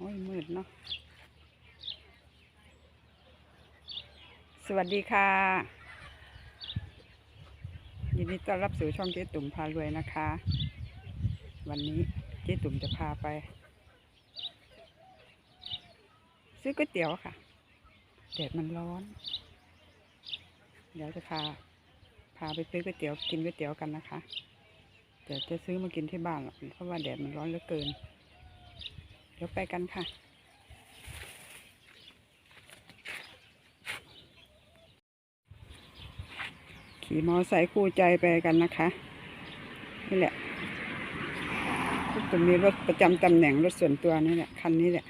โอ้ยมืดเนาะ สวัสดีค่ะ ยินดีต้อนรับสู่ช่องเจ๊ตุ่มพารวยนะคะ วันนี้เจ๊ตุ่มจะพาไป ซื้อก๋วยเตี๋ยวค่ะแดดมันร้อน เดี๋ยวจะพา พาไปซื้อก๋วยเตี๋ยวกินก๋วยเตี๋ยวกันนะคะ เดี๋ยวจะซื้อมากินที่บ้านเพราะว่าแดดมันร้อนเหลือเกิน เดี๋ยวไปกันค่ะ ขี่มอไซค์คู่ใจไปกันนะคะ นี่แหละตรงนี้รถประจำตำแหน่งรถส่วนตัวนี่แหละคันนี้แหละ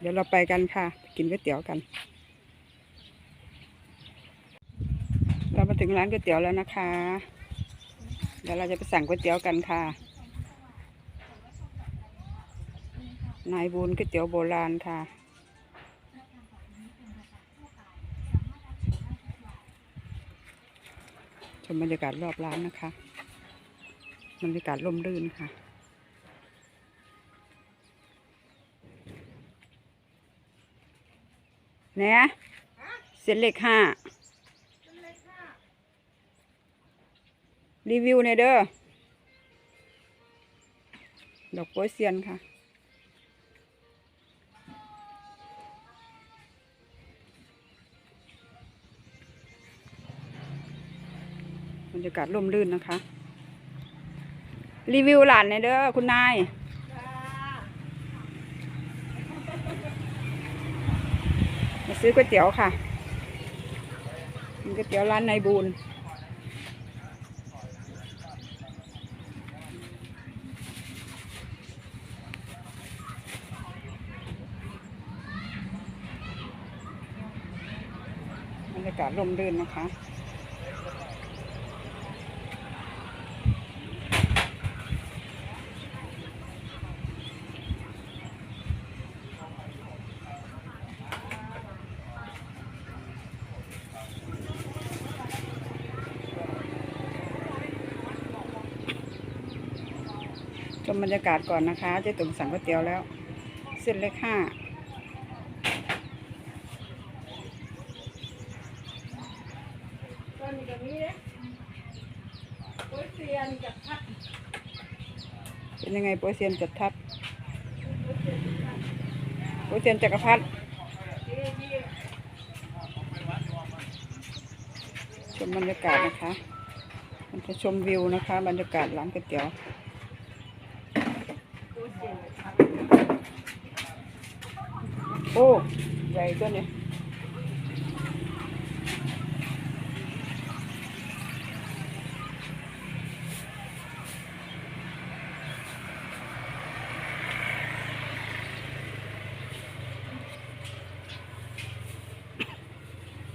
เดี๋ยวเราไปกันค่ะ กินก๋วยเตี๋ยวกัน เรามาถึงร้านก๋วยเตี๋ยวแล้วนะคะ เดี๋ยวเราจะไปสั่งก๋วยเตี๋ยวกันค่ะ นายบุญก๋วยเตี๋ยวโบราณค่ะ ชมบรรยากาศรอบร้านนะคะ บรรยากาศร่มรื่นค่ะเนี่ยเส้นเล็กห้ารีวิวในยเด้อดอกโป๊ยเซียนค่ะ รรยากาศร่มรื่นนะคะ รีวิวหลานในเด้อคุณนายมาซื้อก๋วยเตี๋ยวค่ะก๋วยเตี๋ยวร้านนายบูนบรรยากาศร่มรื่นนะคะ มบรรยากาศก่อนนะคะเจ๊ตุ่มสั่งก๋วยเตี๋ยวแล้ว เส้นเล็กห้ากับนี้เนี่ยโอ้ยเซียนกับพัดเป็นยังไงโปรเซียนจัดทัดโปรเซียนจักรพรรดิชมบรรยากาศนะคะ มันจะชมวิวนะคะ บรรยากาศร้านก๋วยเตี๋ยว โอ้ยเซียนกับพัด โอ้ใหญ่ตัวนี้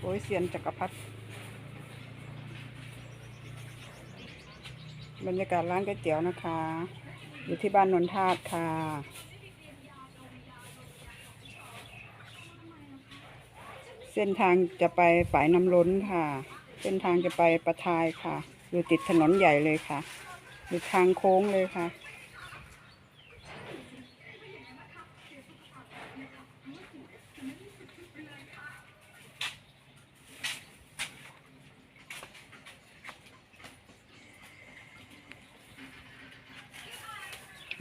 โอ้ยเซียนจักรพรรดิบรรยากาศร้านก๋วยเตี๋ยวนะคะ อยู่ที่บ้านนนทาตค่ะ เส้นทางจะไปฝายน้ำล้นค่ะ เส้นทางจะไปประทายค่ะ อยู่ติดถนนใหญ่เลยค่ะ อยู่ทางโค้งเลยค่ะ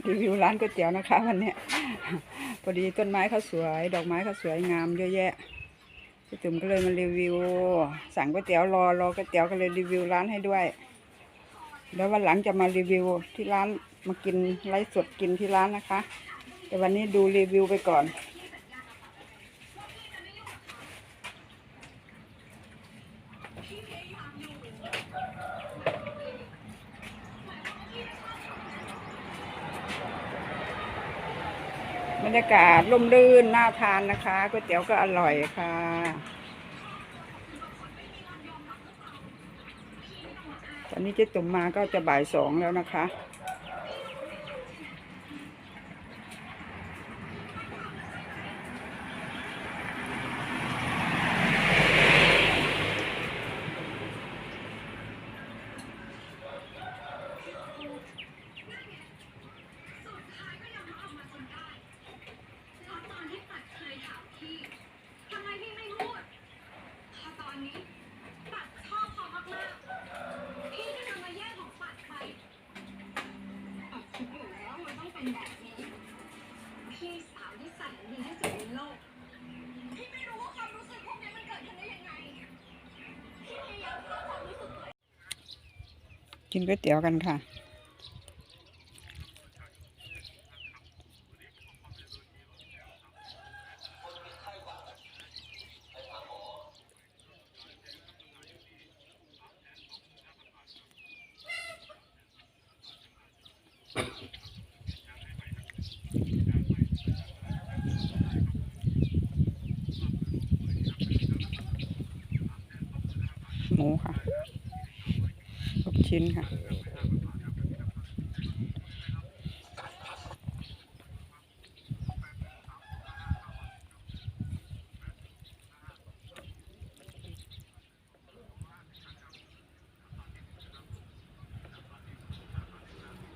รีวิวร้านก๋วยเตี๋ยวนะคะวันนี้พอดีต้นไม้เขาสวย ดอกไม้เขาสวยงามเยอะแยะ พี่จุ๋มก็เลยมารีวิว สั่งก๋วยเตี๋ยวรอรอก๋วยเตี๋ยวก็เลยรีวิวร้านให้ด้วย แล้ววันหลังจะมารีวิวที่ร้านมากินไลฟ์สดกินที่ร้านนะคะ แต่วันนี้ดูรีวิวไปก่อน บรรยากาศร่มรื่นน่าทานนะคะก๋วยเตี๋ยวก็อร่อยค่ะ ตอนนี้เจ๊ตุ่มมาก็จะบ่ายสองแล้วนะคะ พี่สาวที่ใส่ดีที่สุดในโลกพี่ไม่รู้ว่าความรู้สึกพวกนี้มันเกิดขึ้นได้ยังไงพี่พยายามสร้างความรู้สึกตัวกินก๋วยเตี๋ยวกันค่ะ Thank you. หมูค่ะลูกชิ้นค่ะ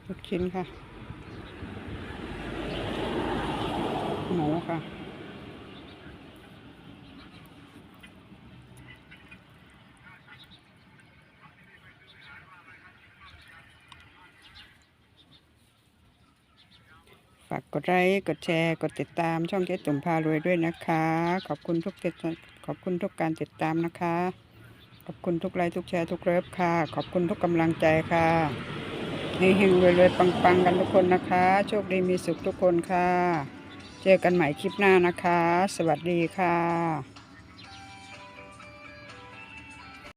ลูกชิ้นค่ะ หมูค่ะ ฝากกดไลค์กดแชร์กดติดตามช่องเจ๊ตุ่มพารวยด้วยนะคะ ขอบคุณทุกติดขอบคุณทุกการติดตามนะคะ ขอบคุณทุกไลค์ทุกแชร์ทุกเลิฟค่ะ ขอบคุณทุกกำลังใจค่ะให้เฮงรวยๆปังๆกันทุกคนนะคะ โชคดีมีสุขทุกคนค่ะ เจอกันใหม่คลิปหน้านะคะ สวัสดีค่ะ